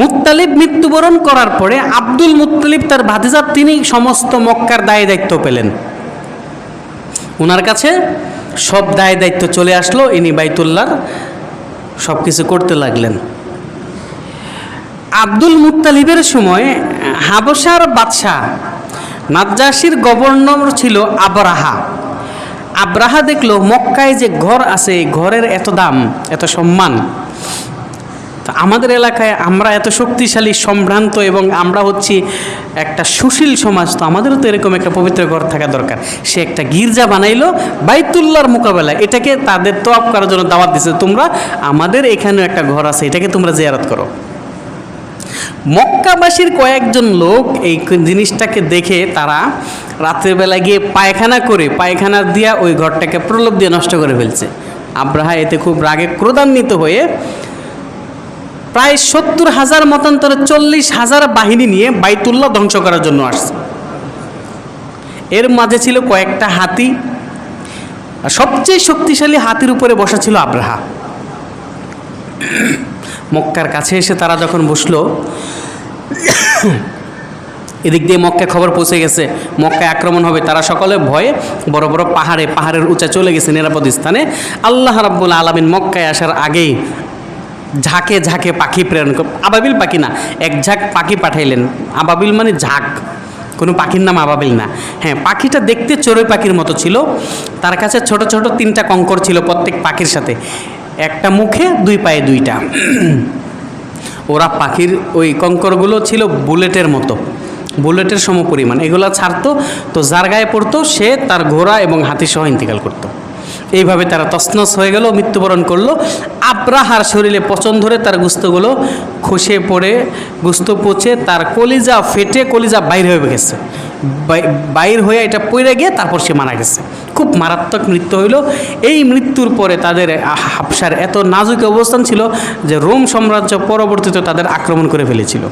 Muttalib মৃত্যুবরণ করার পরে আব্দুল মুত্তালিব তার ভাতিজা, তিনি সমস্ত মক্কার দায় দায়িত্ব পেলেন। ওনার কাছে সব দায় দায়িত্ব চলে আসলো, ইনি বাইতুল্লাহর সব কিছু করতে লাগলেন। আব্দুল মুত্তালিবের সময় হাবসার বাদশাহ নাজ্জাসির গভর্নর ছিল আবরাহা। আব্রাহা দেখল মক্কায় যে ঘর আছে ঘরের এত দাম, এত সম্মান। তো আমাদের এলাকায় আমরা এত শক্তিশালী, সম্ভ্রান্ত এবং আমরা হচ্ছি একটা সুশীল সমাজ, তো আমাদেরও তো এরকম একটা পবিত্র ঘর থাকা দরকার। সে একটা গির্জা বানাইলো বাইতুল্লাহর মোকাবেলায়। এটাকে তাদের তোয়াপ করার জন্য দাওয়াত দিছে। তোমরা আমাদের এখানেও একটা ঘর আছে, এটাকে তোমরা জিয়ারত করো। মক্কাবাসীর কয়েকজন লোক এই জিনিসটাকে দেখে তারা রাতের রাত্রেবেলা গিয়ে পায়খানা করে, পায়খানা দিয়া ওই ঘরটাকে প্রলোভ দিয়ে নষ্ট করে ফেলছে। আব্রাহা এতে খুব রাগে ক্রোধান্বিত হয়ে প্রায় সত্তর হাজার মতান্তরে চল্লিশ হাজার বাহিনী নিয়ে বাইতুল্লাহ ধ্বংস করার জন্য আসছে। এর মাঝে ছিল কয়েকটা হাতি। সবচেয়ে শক্তিশালী হাতির উপরে বসা ছিল আব্রাহা। মক্কার কাছে এসে তারা যখন বসল, এদিক দিয়ে মক্কায় খবর পৌঁছে গেছে, মক্কায় আক্রমণ হবে, তারা সকলে ভয়ে বড় বড় পাহাড়ে, পাহাড়ের উঁচা চলে গেছে নিরাপদ স্থানে। আল্লাহ রাব্বুল আলমিন মক্কায় আসার আগেই ঝাঁকে ঝাঁকে পাখি প্রেরণ আবাবিল পাখি না, এক ঝাঁক পাখি পাঠাইলেন। আবাবিল মানে ঝাঁক, কোনো পাখির নাম আবাবিল না। হ্যাঁ পাখিটা দেখতে চড়ুই পাখির মতো ছিল। তার কাছে ছোট ছোট তিনটা কঙ্কর ছিল প্রত্যেক পাখির সাথে। একটা মুখে, দুই পায়ে দুইটা। ওরা পাখির ওই কঙ্করগুলো ছিল বুলেটের মতো। বুলেটের সমপরিমাণ। এগুলো ছাড়তো, তো যার গায়ে পড়তো, সে তার ঘোড়া এবং হাতি সহ ইন্তেকাল করতো। এইভাবে তারা তসনস হয়ে গেল, মৃত্যুবরণ করল। আব্রাহার শরীরে পচন ধরে তার গুস্তগুলো খসে পড়ে, গুস্ত পচে, তার কলিজা ফেটে, কলিজা বাইর হয়ে গেছে। বাইর হয়ে এটা পড়ে গিয়ে তারপর সে মারা গেছে। খুব মারাত্মক মৃত্যু হইল। এই মৃত্যুর পরে তাদের হাবসার এত নাজুক অবস্থান ছিল যে রোম সাম্রাজ্য পরবর্তীতে তাদের আক্রমণ করে ফেলেছিল।